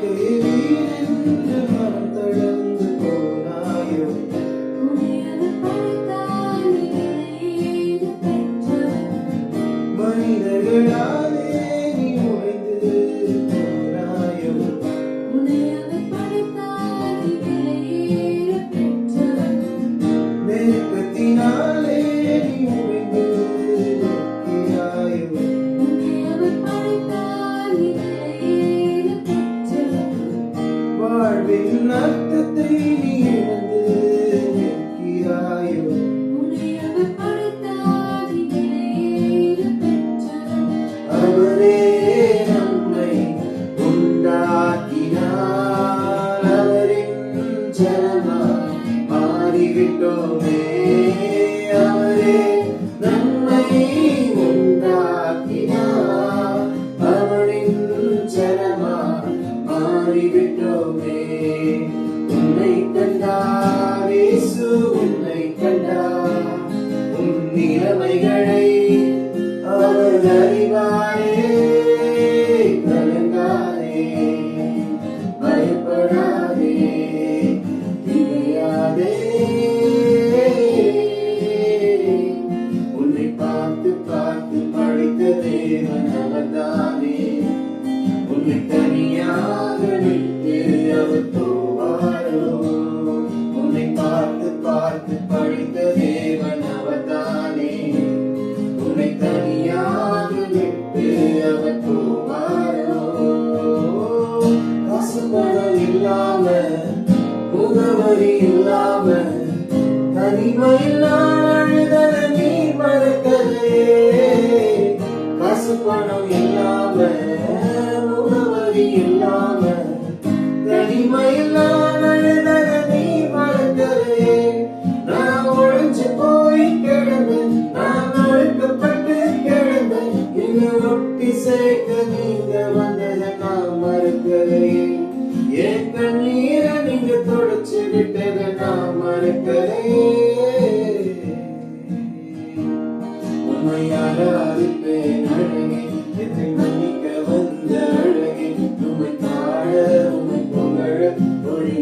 வாழ்க்கையிலிருந்து மனம் தளர்ந்து மாறிவிட்டோமே அவரே நம்மை உண்டாக்கினார் அவரின் ஜனமாய் மாறிவிட்டோமே உன்னை கண்டார் உன்னை கண்டார் உன் நிலைமைகளை அவர் அறிவாரே பயப்படாதே இல்லாம முகவரி இல்லாம தனிமையில் நான் அழுதத நீ மறக்கலையே காசு பணம் இல்லாம முகவரி இல்லாம தனிமையில் நான் விட்டது நாம் மறக்கலையே உண்மையாக அறிப்பேன் அழகே என்னை மன்னிக்க வந்த அழகே. உண்மை தாழ உண்மை புகழ ஒளி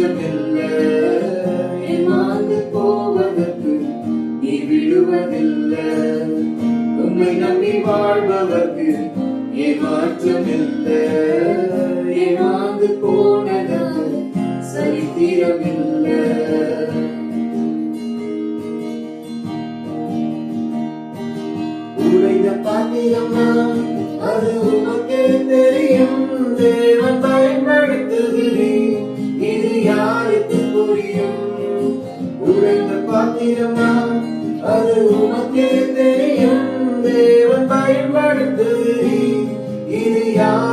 ஏமாற்றமில்லை ஏமாந்து போவதற்கு நீ விடுவதில்லை. உன்னை நம்பி வாழ்பவர்க்கு ஏமாற்றமில்லை ஏமாந்து போனதற்கு சரித்திரமில்லை உடைந்த பாத்திரம் அது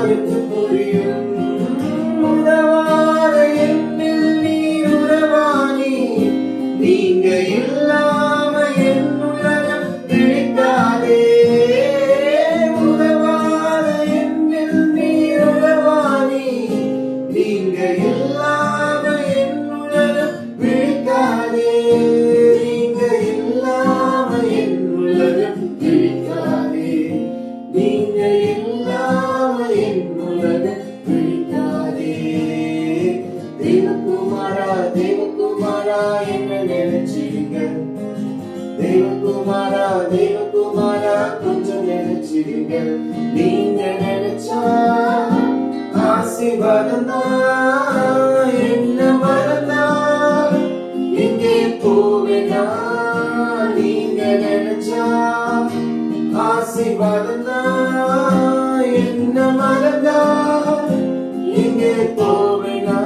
target செய்வீர்கள் நீங்க நினைச்சா ஆசீர்வாதம் தான் என்ன மறந்தா எங்கே போவேனா? நீங்க நினைச்சா ஆசீர்வாதம் தான் என்ன மறந்தா எங்கே போவேனா?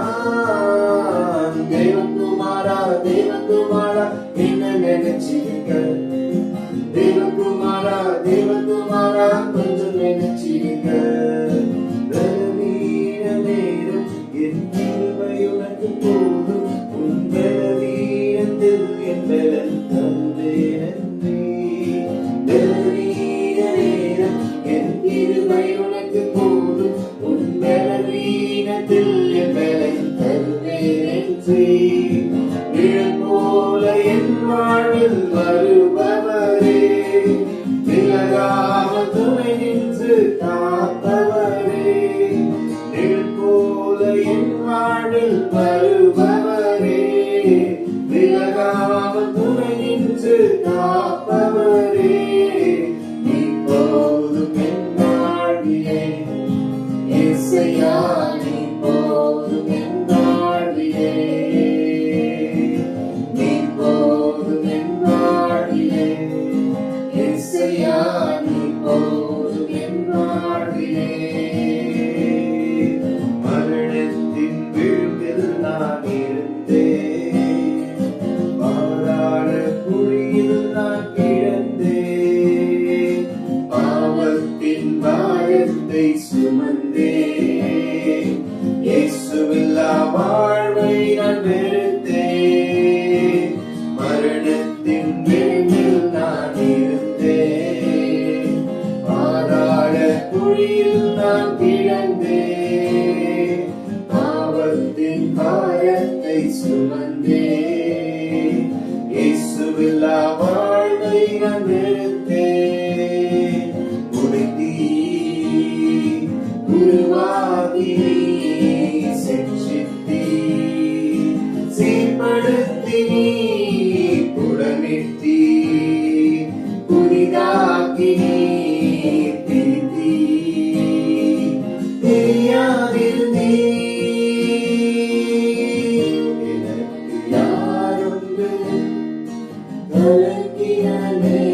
தேவகுமாரா தேவகுமாரா என்ன நினைச்சீங்க தேவகுமாரா தேவகுமாரா வழியில் நான் கிடந்தேன் பாவத்தின் காயத்தை சுமந்தேன். இயேசுவில்லா வாழ்வை நான் வெறுத்தேன். உடைத்தி உருவாகி செச்சித்தி சீர்படுத்தி புடமிட்டி. புதிதாக்கி Ölen